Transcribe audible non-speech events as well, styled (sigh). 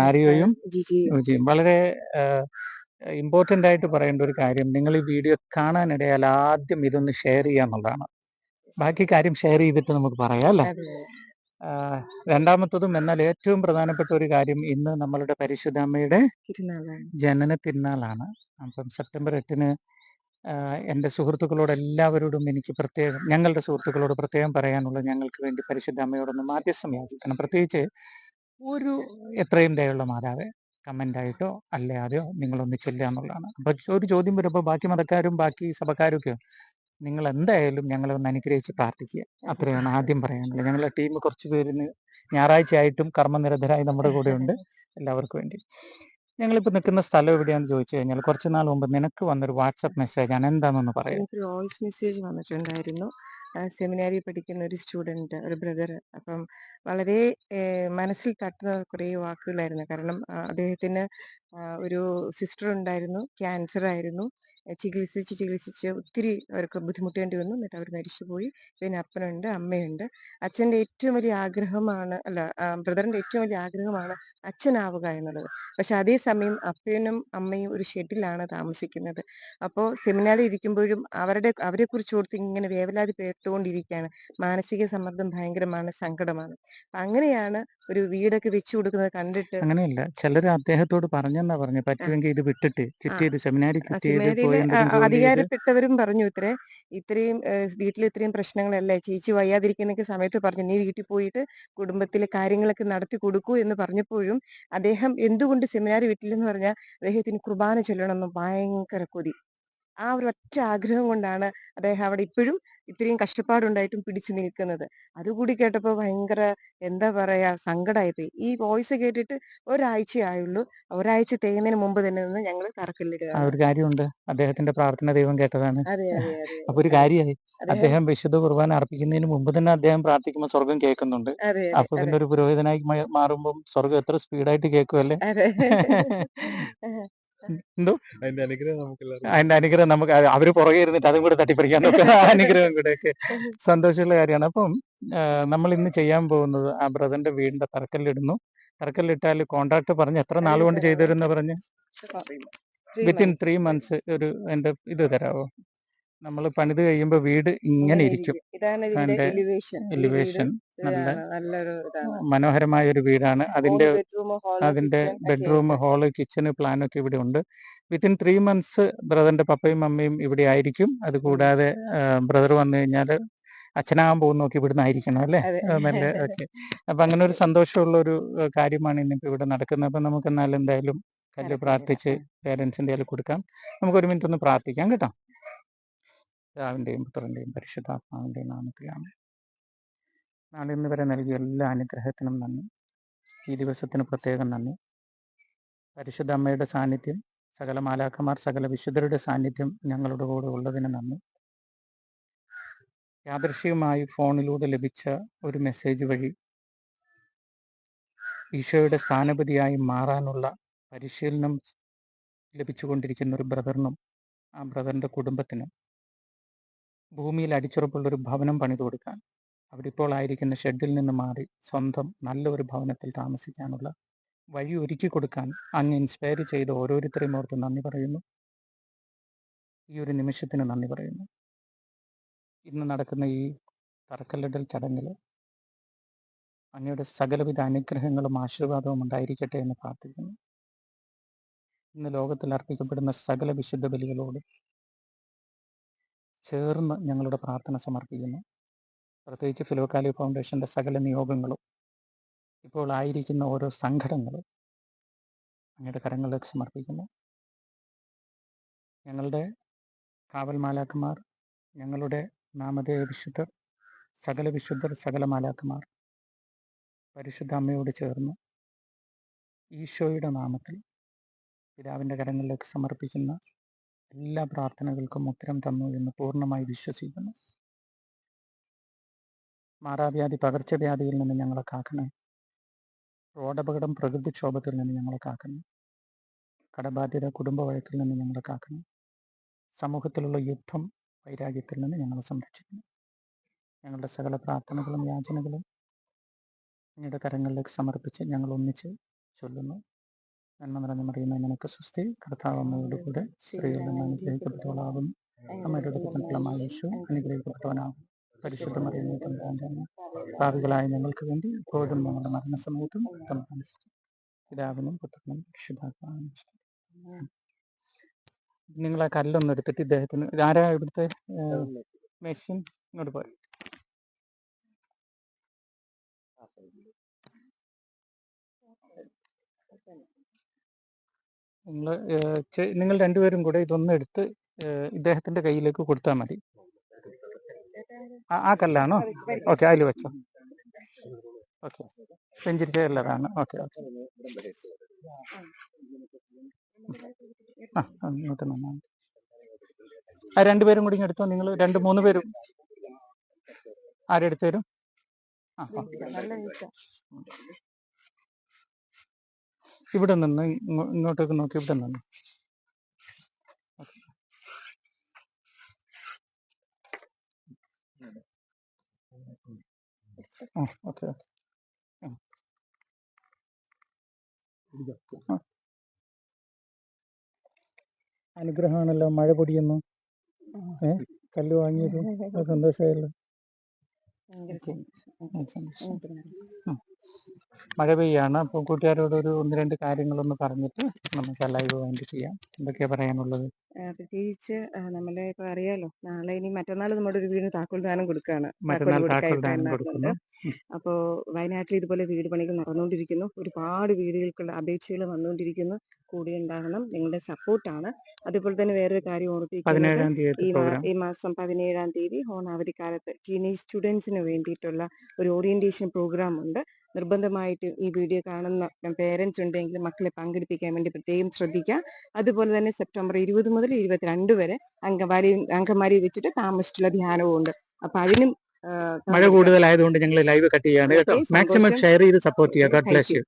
മാരിയോയും ജിജിയും വളരെ ഇമ്പോർട്ടന്റ് ആയിട്ട് പറയേണ്ട ഒരു കാര്യം നിങ്ങൾ ഈ വീഡിയോ കാണാനിടയാൽ ആദ്യം ഇതൊന്ന് ഷെയർ ചെയ്യുക എന്നുള്ളതാണ്. ബാക്കി കാര്യം ഷെയർ ചെയ്തിട്ട് നമുക്ക് പറയാം അല്ലേ? രണ്ടാമത്തതും എന്നാൽ ഏറ്റവും പ്രധാനപ്പെട്ട ഒരു കാര്യം ഇന്ന് നമ്മളുടെ പരിശുദ്ധ അമ്മയുടെ തിരുനാളാണ്. ജനന തിരുനാളാണ് അപ്പം സെപ്റ്റംബർ എട്ടിന് എന്റെ എന്റെ സുഹൃത്തുക്കളോട് എല്ലാവരോടും എനിക്ക് പ്രത്യേകം ഞങ്ങളുടെ സുഹൃത്തുക്കളോട് പ്രത്യേകം പറയാനുള്ളത് ഞങ്ങൾക്ക് വേണ്ടി പരിശുദ്ധ അമ്മയോടൊന്ന് മാധ്യസ്ഥം യാചിക്കണം. പ്രത്യേകിച്ച് ഒരു എത്രയും ദയുള്ള മാതാവെ കമന്റ് ആയിട്ടോ അല്ലാതെയോ നിങ്ങളൊന്ന് ചെല്ലുക എന്നുള്ളതാണ്. അപ്പൊ ഒരു ചോദ്യം വരുമ്പോൾ ബാക്കി മതക്കാരും ബാക്കി സഭക്കാരും ഒക്കെ നിങ്ങൾ എന്തായാലും ഞങ്ങളെ ഒന്ന് അനുഗ്രഹിച്ച് പ്രാർത്ഥിക്കുക. അത്രയാണ് ആദ്യം പറയാനുള്ളത്. ഞങ്ങളുടെ ടീം കുറച്ച് പേരിന് ഞായറാഴ്ച ആയിട്ടും കർമ്മനിരതരായി നമ്മുടെ കൂടെ ഉണ്ട് എല്ലാവർക്കും വേണ്ടി. ഞങ്ങളിപ്പോൾ നിൽക്കുന്ന സ്ഥലം എവിടെയാണെന്ന് ചോദിച്ചു കഴിഞ്ഞാൽ കുറച്ച് നാൾ മുമ്പ് നിനക്ക് വന്നൊരു വാട്സപ്പ് മെസ്സേജ് ആണ് എന്താണെന്നൊന്ന് പറയാം വോയിസ് മെസ്സേജ് വന്നിട്ടുണ്ടായിരുന്നു. സെമിനാരി പഠിക്കുന്ന ഒരു സ്റ്റുഡന്റ് ഒരു ബ്രദർ അപ്പം വളരെ മനസ്സിൽ തട്ടുന്ന കുറേ വാക്കുകളായിരുന്നു. കാരണം അദ്ദേഹത്തിന് ഒരു സിസ്റ്റർ ഉണ്ടായിരുന്നു ക്യാൻസർ ആയിരുന്നു. ചികിത്സിച്ച് ചികിത്സിച്ച് ഒത്തിരി അവർക്ക് ബുദ്ധിമുട്ടേണ്ടി വന്നു. എന്നിട്ട് അവർ മരിച്ചുപോയി. പിന്നെ അപ്പനുണ്ട് അമ്മയുണ്ട്. അച്ഛന്റെ ഏറ്റവും വലിയ ആഗ്രഹമാണ് അല്ല ബ്രദറിന്റെ ഏറ്റവും വലിയ ആഗ്രഹമാണ് അച്ഛനാവുക എന്നുള്ളത്. പക്ഷെ അതേസമയം അപ്പനും അമ്മയും ഒരു ഷെഡിലാണ് താമസിക്കുന്നത്. അപ്പോൾ സെമിനാറിൽ ഇരിക്കുമ്പോഴും അവരുടെ അവരെക്കുറിച്ച് ഓർത്ത് ഇങ്ങനെ വേവലാതി പേർത്തുകൊണ്ടിരിക്കുകയാണ് മാനസിക സമ്മർദ്ദം ഭയങ്കരമാണ് സങ്കടമാണ്. അങ്ങനെയാണ് ഒരു വീടൊക്കെ വെച്ചു കൊടുക്കുന്നത് കണ്ടിട്ട് അങ്ങനെയല്ല. ചിലർ അദ്ദേഹത്തോട് പറഞ്ഞെന്നാ പറഞ്ഞു. പറ്റുമെങ്കിൽ ഇത് വിട്ടിട്ട് കിട്ടിയത് സെമിനാരി അധികാരപ്പെട്ടവരും പറഞ്ഞു ഇത്രേ. ഇത്രയും വീട്ടിൽ ഇത്രയും പ്രശ്നങ്ങളല്ലേ? ചേച്ചി വയ്യാതിരിക്കുന്ന സമയത്ത് പറഞ്ഞു നീ വീട്ടിൽ പോയിട്ട് കുടുംബത്തിലെ കാര്യങ്ങളൊക്കെ നടത്തി കൊടുക്കൂ എന്ന് പറഞ്ഞപ്പോഴും അദ്ദേഹം എന്തുകൊണ്ട് സെമിനാരി വിട്ടില്ലെന്ന് പറഞ്ഞാൽ അദ്ദേഹത്തിന് കുർബാന ചൊല്ലണമെന്ന് ഭയങ്കര കൊതി. ആ ഒരു ഒറ്റ ആഗ്രഹം കൊണ്ടാണ് അദ്ദേഹം അവിടെ ഇപ്പോഴും ഇത്രയും കഷ്ടപ്പാടുണ്ടായിട്ടും പിടിച്ചു നിൽക്കുന്നത്. അതുകൂടി കേട്ടപ്പോൾ ഭയങ്കര എന്താ പറയാ സങ്കടമായിപ്പോയി ഈ വോയിസ് കേട്ടിട്ട് ഒരാഴ്ചയായുള്ളൂ. ഒരാഴ്ച തേങ്ങിന് മുമ്പ് തന്നെ നിന്ന് ഞങ്ങൾ ആ ഒരു കാര്യമുണ്ട്. അദ്ദേഹത്തിന്റെ പ്രാർത്ഥന ദൈവം കേട്ടതാണ്. അതെ അതെ അതെ. അപ്പൊ ഒരു കാര്യമായി. അദ്ദേഹം വിശുദ്ധ കുർബാന അർപ്പിക്കുന്നതിന് മുമ്പ് തന്നെ അദ്ദേഹം പ്രാർത്ഥിക്കുമ്പോൾ സ്വർഗം കേൾക്കുന്നുണ്ട്. അതെ അപ്പൊ പിന്നെ ഒരു പുരോഹിതനായി മാറുമ്പോൾ സ്വർഗം എത്ര സ്പീഡായിട്ട് കേൾക്കുമല്ലേ (laughs) എന്തോ? അതിന്റെ അനുഗ്രഹം നമുക്ക് അതിന്റെ അനുഗ്രഹം നമുക്ക് അവർ പുറകെ ഇരുന്നിട്ട് അതും കൂടെ തട്ടിപ്പറിക്കാൻ (laughs) അനുഗ്രഹം കൂടെ ഒക്കെ സന്തോഷമുള്ള കാര്യമാണ്. അപ്പം നമ്മൾ ഇന്ന് ചെയ്യാൻ പോകുന്നത് ആ ബ്രദറിന്റെ വീടിന്റെ തറക്കല്ലിടുന്നു. തറക്കല്ലിട്ടാൽ കോൺട്രാക്ട് പറഞ്ഞ് എത്ര നാൾ കൊണ്ട് ചെയ്തു തരുന്ന പറഞ്ഞ്? വിത്തിൻ. ത്രീ മന്ത്സ് ഒരു എന്റെ ഇത് തരാവോ? നമ്മൾ പണിത് കഴിയുമ്പോൾ വീട് ഇങ്ങനെ ഇരിക്കും. അതിന്റെ എലിവേഷൻ നല്ല മനോഹരമായ ഒരു വീടാണ്. അതിന്റെ അതിന്റെ ബെഡ്റൂം ഹാൾ കിച്ചണ് പ്ലാനൊക്കെ ഇവിടെ ഉണ്ട്. വിത്തിൻ ത്രീ മന്ത്സ് ബ്രദറിന്റെ പപ്പയും മമ്മിയും ഇവിടെ ആയിരിക്കും. അത് കൂടാതെ ബ്രദർ വന്നു കഴിഞ്ഞാൽ അച്ഛനാകാൻ പോകുന്ന നോക്കി ഇവിടുന്ന് ആയിരിക്കണം അല്ലേ. നല്ല (laughs) ഓക്കെ. അപ്പൊ അങ്ങനെ ഒരു സന്തോഷമുള്ള ഒരു കാര്യമാണ് ഇന്നിപ്പോ ഇവിടെ നടക്കുന്നത്. അപ്പൊ നമുക്ക് എന്നാൽ എന്തായാലും കല്ല്. പ്രാർത്ഥിച്ച് പേരൻസിന്റെ കയ്യിൽ കൊടുക്കാം. നമുക്ക് ഒരു മിനിറ്റ് ഒന്ന് പ്രാർത്ഥിക്കാം കേട്ടോ. പിതാവിന്റെയും പുത്രന്റെയും പരിശുദ്ധാത്മാവിന്റെയും നാമത്തിലാണ്. നാളെ ഇന്ന് വരെ നൽകിയ എല്ലാ അനുഗ്രഹത്തിനും നന്ദി. ഈ ദിവസത്തിന് പ്രത്യേകം നന്ദി. പരിശുദ്ധ അമ്മയുടെ സാന്നിധ്യം സകല മാലാക്കന്മാർ സകല വിശുദ്ധരുടെ സാന്നിധ്യം ഞങ്ങളുടെ കൂടെ ഉള്ളതിന് നന്ദി. യാദൃശ്യവുമായി ഫോണിലൂടെ ലഭിച്ച ഒരു മെസ്സേജ് വഴി ഈശോയുടെ സ്ഥാനപതിയായി മാറാനുള്ള പരിശീലനം ലഭിച്ചുകൊണ്ടിരിക്കുന്ന ഒരു ബ്രദറിനും ആ ബ്രദറിന്റെ കുടുംബത്തിനും ഭൂമിയിൽ അടിച്ചുറപ്പുള്ള ഒരു ഭവനം പണിതു കൊടുക്കാൻ അവരിപ്പോൾ ആയിരിക്കുന്ന ഷെഡിൽ നിന്ന് മാറി സ്വന്തം നല്ലൊരു ഭവനത്തിൽ താമസിക്കാനുള്ള വഴി ഒരുക്കി കൊടുക്കാൻ അങ്ങ് ഇൻസ്പയർ ചെയ്ത ഓരോരുത്തരെയും ഓർത്ത് നന്ദി പറയുന്നു. ഈ ഒരു നിമിഷത്തിന് നന്ദി പറയുന്നു. ഇന്ന് നടക്കുന്ന ഈ തറക്കല്ലിടൽ ചടങ്ങിൽ അങ്ങയുടെ സകലവിധ അനുഗ്രഹങ്ങളും ആശീർവാദവും ഉണ്ടായിരിക്കട്ടെ എന്ന് പ്രാർത്ഥിക്കുന്നു. ഇന്ന് ലോകത്തിൽ അർപ്പിക്കപ്പെടുന്ന സകല വിശുദ്ധ ബലികളോട് ചേർന്ന് ഞങ്ങളുടെ പ്രാർത്ഥന സമർപ്പിക്കുന്നു. പ്രത്യേകിച്ച് ഫിലോക്കാലി ഫൗണ്ടേഷന്റെ സകല നിയോഗങ്ങളും ഇപ്പോൾ ആയിരിക്കുന്ന ഓരോ സംഘടനകളും അങ്ങയുടെ കരങ്ങളിലേക്ക് സമർപ്പിക്കുന്നു. ഞങ്ങളുടെ കാവൽ മാലാക്കന്മാർ ഞങ്ങളുടെ നാമധേയ വിശുദ്ധർ സകല വിശുദ്ധർ സകല മാലാക്കന്മാർ പരിശുദ്ധ അമ്മയോട് ചേർന്ന് ഈശോയുടെ നാമത്തിൽ പിതാവിന്റെ കരങ്ങളിലേക്ക് സമർപ്പിക്കുന്ന എല്ലാ പ്രാർത്ഥനകൾക്കും ഉത്തരം തന്നു എന്ന് പൂർണമായി വിശ്വസിക്കുന്നു. മാറാവ്യാധി പകർച്ചവ്യാധിയിൽ നിന്ന് ഞങ്ങളെ കാക്കണേ. റോഡപകടം പ്രകൃതിക്ഷോഭത്തിൽ നിന്ന് ഞങ്ങളെ കാക്കണം. കടബാധ്യത കുടുംബ വഴക്കിൽ നിന്ന് ഞങ്ങളെ കാക്കണം. സമൂഹത്തിലുള്ള യുദ്ധം വൈരാഗ്യത്തിൽ നിന്ന് ഞങ്ങളെ സംരക്ഷിക്കണം. ഞങ്ങളുടെ സകല പ്രാർത്ഥനകളും യാചനകളും അങ്ങയുടെ കരങ്ങളിലേക്ക് സമർപ്പിച്ച് ഞങ്ങൾ ഒന്നിച്ച് ചൊല്ലുന്നു. നന്മ നിറഞ്ഞ മറിയുന്ന നിനക്ക് സുസ്ഥി കർത്താവ് അമ്മയോട് കൂടെ സ്ത്രീകളിൽ നിന്ന് അനുഗ്രഹിക്കപ്പെട്ടവളാകുന്നു. അമ്മയുടെ യേശു അനുഗ്രഹിക്കപ്പെട്ടവനാകും പരിശുദ്ധ മറിയുന്ന തമ്പുരാന്റെ അമ്മ ഭാവികളായ ഞങ്ങൾക്ക് വേണ്ടി ഇപ്പോഴും ഞങ്ങളുടെ മരണസമയത്തും തമ്പാൻ പിതാവിനും പുത്രനും രക്ഷിതാക്കളും നിങ്ങൾ ആ കല്ലൊന്നും എടുത്തിട്ട് ഇദ്ദേഹത്തിന് ആരാ ഇവിടുത്തെ മെഷീൻ? ഇങ്ങോട്ട് പോയി. നിങ്ങൾ നിങ്ങൾ രണ്ടുപേരും കൂടെ ഇതൊന്നും എടുത്ത് ഇദ്ദേഹത്തിന്റെ കയ്യിലേക്ക് കൊടുത്താൽ മതി. ആ- കല്ലാണോ? ഓക്കെ അതിൽ വെച്ചോ. ഓക്കെ. പെഞ്ചിരിച്ച ചെയറിലാണ് ഓക്കെ ഓക്കെ. ആ അങ്ങോട്ട് നന്നാണ് ആ രണ്ടുപേരും കൂടി എടുത്തോ. നിങ്ങൾ രണ്ട് മൂന്ന് പേരും. ആരെടുത്തു തരും ആ. ഇവിടെ നിന്ന് ഇങ്ങോട്ടേക്ക് നോക്കി ഇവിടെ നിന്ന്. അനുഗ്രഹമാണല്ലോ മഴ പൊടിയുന്നു. ഏ? കല്ല് വാങ്ങിയതും സന്തോഷമായല്ലോ ഭയങ്കര ഓക്കെ. സന്തോഷം. ഉം, സന്തോഷം. അങ്ങോട്ട് മാറി. മഴ പെയ്യാണ്. അപ്പോൾ കൂട്ടുകാരോട് ഒരു ഒന്ന് രണ്ട് കാര്യങ്ങളൊന്ന് പറഞ്ഞിട്ട് നമുക്ക് ലൈവ് വേണ്ടി ചെയ്യാം. എന്തൊക്കെയാ പറയാനുള്ളത്? പ്രത്യേകിച്ച് ആ, നമ്മളെ ഇപ്പൊ അറിയാലോ നാളെ ഇനി മറ്റന്നാൾ നമ്മുടെ ഒരു വീടിന് താക്കോൽ ദാനം കൊടുക്കുകയാണ്. താക്കോൽ മറ്റന്നാൾ കൊടുക്കാൻ താക്കോൽ ദാനം എത്താൻ കൊടുക്കുന്നു. അപ്പോ വയനാട്ടിൽ ഇതുപോലെ വീട് പണികൾ നടന്നുകൊണ്ടിരിക്കുന്നു. ഒരുപാട് വീടുകൾക്കുള്ള അപേക്ഷകൾ വന്നുകൊണ്ടിരിക്കുന്നു. കൂടി ഉണ്ടാകണം. നിങ്ങളുടെ സപ്പോർട്ടാണ്. അതുപോലെ തന്നെ വേറൊരു കാര്യം ഓർപ്പിക്കുന്നത് പതിനേഴാം തീയതി ഈ മാ- പ്രോഗ്രാം. ഈ മാസം പതിനേഴാം തീയതി ഓണാവധിക്കാലത്ത് ടീനേജ് സ്റ്റുഡൻസിന് വേണ്ടിയിട്ടുള്ള ഒരു ഓറിയന്റേഷൻ പ്രോഗ്രാം ഉണ്ട് നിർബന്ധമായിട്ട് ഈ വീഡിയോ കാണുന്ന പേരൻസ് ഉണ്ടെങ്കിൽ മക്കളെ പങ്കെടുപ്പിക്കാൻ വേണ്ടി പ്രത്യേകം ശ്രദ്ധിക്കുക. അതുപോലെ തന്നെ സെപ്റ്റംബർ ഇരുപത് മുതൽ ഇരുപത്തിരണ്ട് വരെ അങ്കമാലി അങ്കമാലി വെച്ചിട്ട് താമസിച്ചുള്ള ധ്യാനവും ഉണ്ട് അപ്പൊ അതിനും മഴ കൂടുതലായതുകൊണ്ട് ഞങ്ങൾ ലൈവ് കട്ട് ചെയ്യാണ് കേട്ടോ. മാക്സിമം ഷെയർ ചെയ്ത് സപ്പോർട്ട് ചെയ്യുക. God bless you.